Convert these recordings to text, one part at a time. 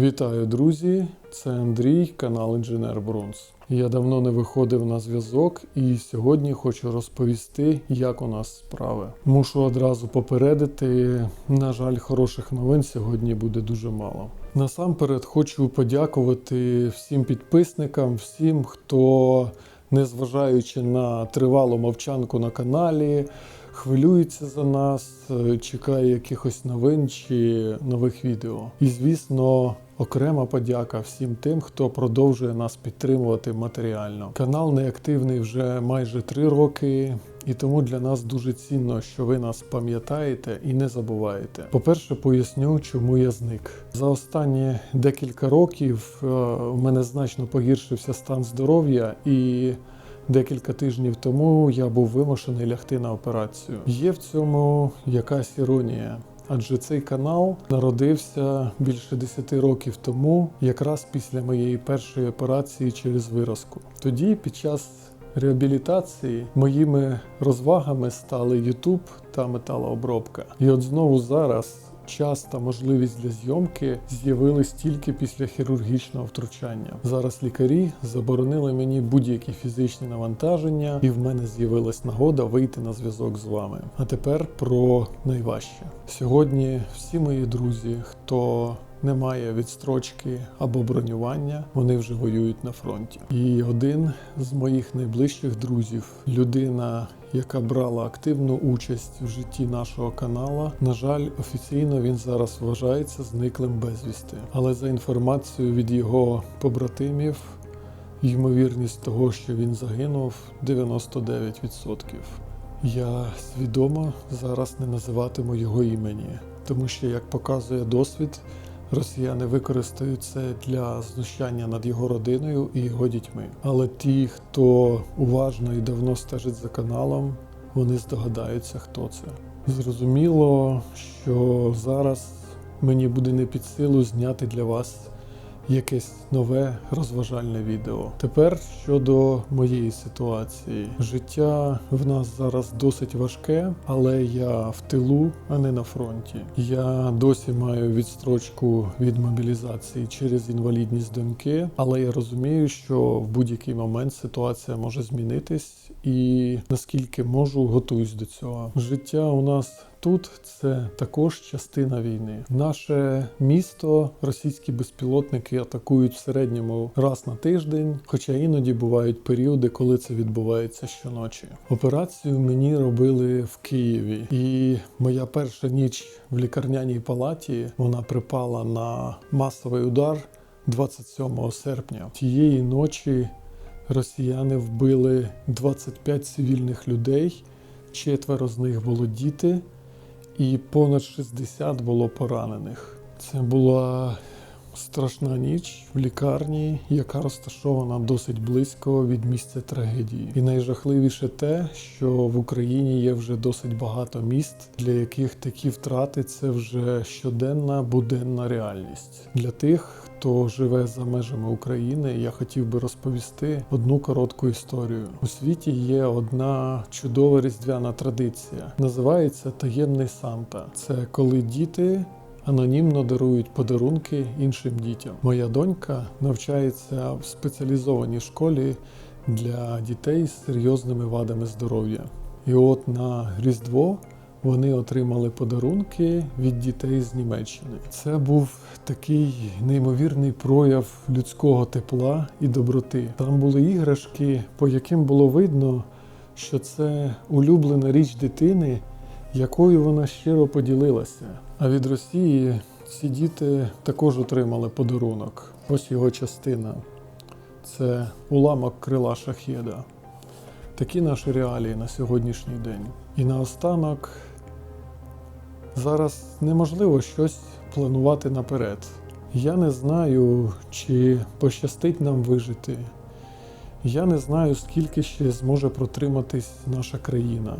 Вітаю, друзі! Це Андрій, канал Інженер Брунс. Я давно не виходив на зв'язок і сьогодні хочу розповісти, як у нас справи. Мушу одразу попередити, на жаль, хороших новин сьогодні буде дуже мало. Насамперед хочу подякувати всім підписникам, всім, хто, незважаючи на тривалу мовчанку на каналі, хвилюється за нас, е, чекає якихось новин чи нових відео. І звісно, окрема подяка всім тим, хто продовжує нас підтримувати матеріально. Канал неактивний вже майже три роки. І тому для нас дуже цінно, що ви нас пам'ятаєте і не забуваєте. По-перше, поясню, чому я зник. За останні декілька років е, в мене значно погіршився стан здоров'я і Декілька тижнів тому я був вимушений лягти на операцію. Є в цьому якась іронія. Адже цей канал народився більше 10 років тому, якраз після моєї першої операції через виразку. Тоді, під час реабілітації, моїми розвагами стали YouTube та металообробка. І от знову зараз час та можливість для зйомки з'явились тільки після хірургічного втручання. Зараз лікарі заборонили мені будь-які фізичні навантаження, і в мене з'явилась нагода вийти на зв'язок з вами. А тепер про найважче. Сьогодні всі мої друзі, хто немає відстрочки або бронювання, вони вже воюють на фронті. І один з моїх найближчих друзів, людина, яка брала активну участь в житті нашого канала. На жаль, офіційно він зараз вважається зниклим безвісти. Але за інформацією від його побратимів, ймовірність того, що він загинув, 99%. Я свідомо зараз не називатиму його імені, тому що, як показує досвід, росіяни використають це для знущання над його родиною і його дітьми. Але ті, хто уважно і давно стежить за каналом, вони здогадаються, хто це. Зрозуміло, що зараз мені буде не під силу зняти для вас якесь нове розважальне відео. Тепер щодо моєї ситуації, життя в нас зараз досить важке, але я в тилу, а не на фронті. Я досі маю відстрочку від мобілізації через інвалідність доньки, але я розумію, що в будь-який момент ситуація може змінитись, і наскільки можу, готуюсь до цього. Життя у нас тут це також частина війни. Наше місто російські безпілотники атакують в середньому раз на тиждень, хоча іноді бувають періоди, коли це відбувається щоночі. Операцію мені робили в Києві, і моя перша ніч в лікарняній палаті вона припала на масовий удар 27 серпня. Тієї ночі росіяни вбили 25 цивільних людей, четверо з них було діти і понад 60 було поранених. Це була страшна ніч в лікарні, яка розташована досить близько від місця трагедії. І найжахливіше те, що в Україні є вже досить багато міст, для яких такі втрати це вже щоденна буденна реальність. Для тих, хто живе за межами України, я хотів би розповісти одну коротку історію. У світі є одна чудова різдвяна традиція. Називається таємний Санта. Це коли діти. Анонімно дарують подарунки іншим дітям. Моя донька навчається в спеціалізованій школі для дітей з серйозними вадами здоров'я. І от на Різдво вони отримали подарунки від дітей з Німеччини. Це був такий неймовірний прояв людського тепла і доброти. Там були іграшки, по яким було видно, що це улюблена річ дитини, якою вона щиро поділилася. А від Росії ці діти також отримали подарунок. Ось його частина. Це уламок крила шахеда. Такі наші реалії на сьогоднішній день. І наостанок зараз неможливо щось планувати наперед. Я не знаю, чи пощастить нам вижити. Я не знаю, скільки ще зможе протриматись наша країна.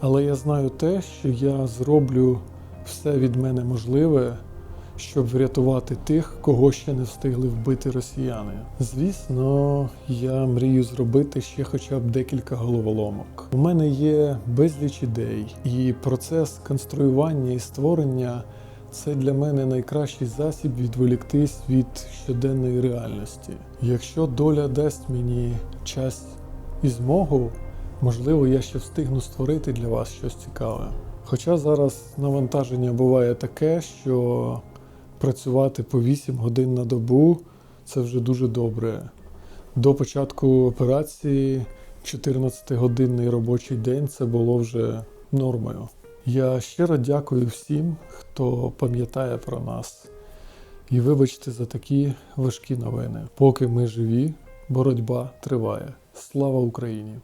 Але я знаю те, що я зроблю все від мене можливе, щоб врятувати тих, кого ще не встигли вбити росіяни. Звісно, я мрію зробити ще хоча б декілька головоломок. У мене є безліч ідей, і процес конструювання і створення це для мене найкращий засіб відволіктись від щоденної реальності. Якщо доля дасть мені час і змогу, можливо, я ще встигну створити для вас щось цікаве. Хоча зараз навантаження буває таке, що працювати по 8 годин на добу це вже дуже добре. До початку операції 14-годинний робочий день це було вже нормою. Я щиро дякую всім, хто пам'ятає про нас. І вибачте за такі важкі новини. Поки ми живі, боротьба триває. Слава Україні!